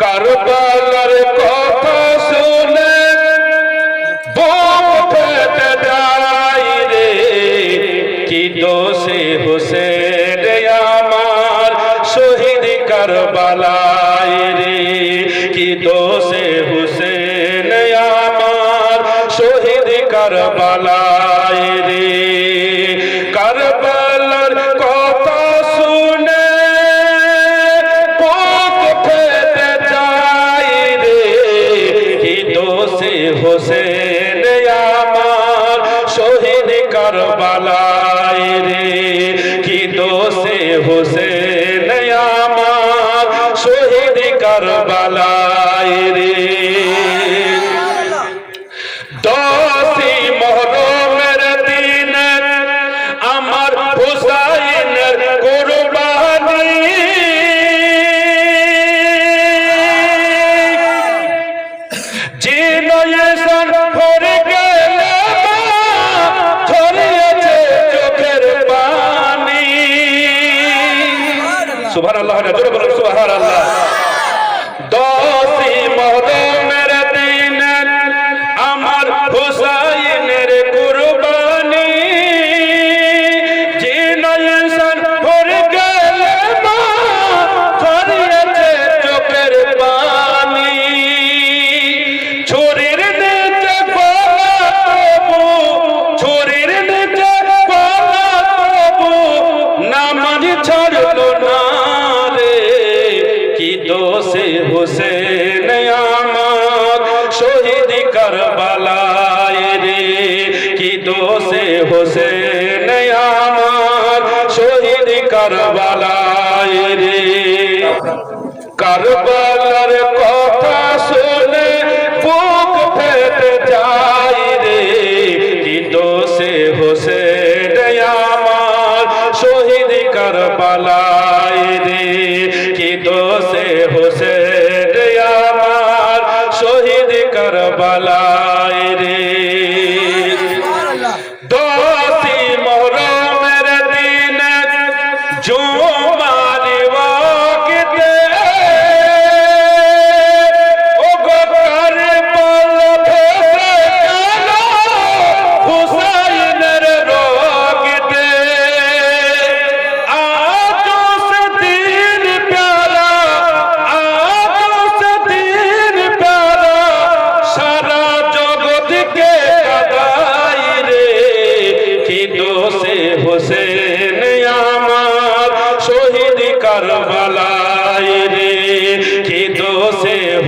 কারবালার কথা শুনে বোম ফেটে যায় রে। কি দোষে হোসেন আমার শহীদ কারবালায় রে। কি দোষে হোসেন আমার শহীদ কারবালায় রে। হায় রে। কি দোষে হোসেন আমার? শহীদ কারবালায় রে। সুবহানাল্লাহ সে হোসেন আমার শহীদ কারবালায় রে। কি দোষে হোসেন আমার শহীদ কারবালায় রে। কারবালার কর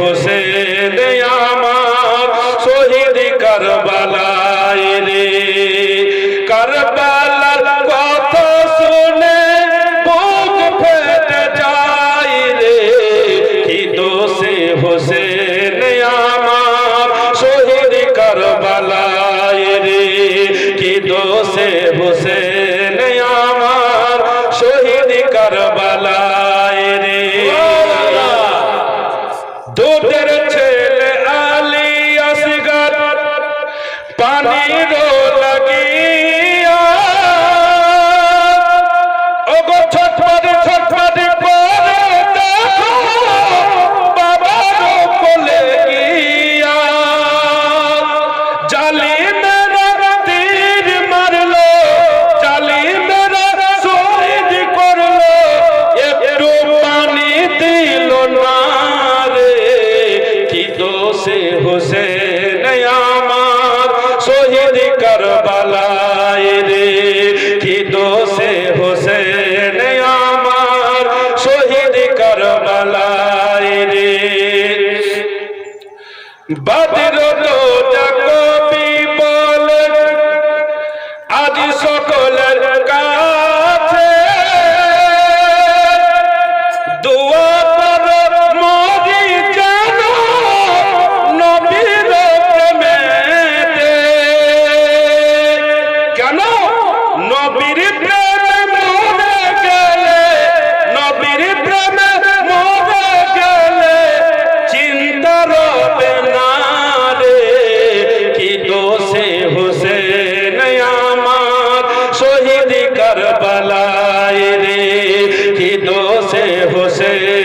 বসে Då বাদের você.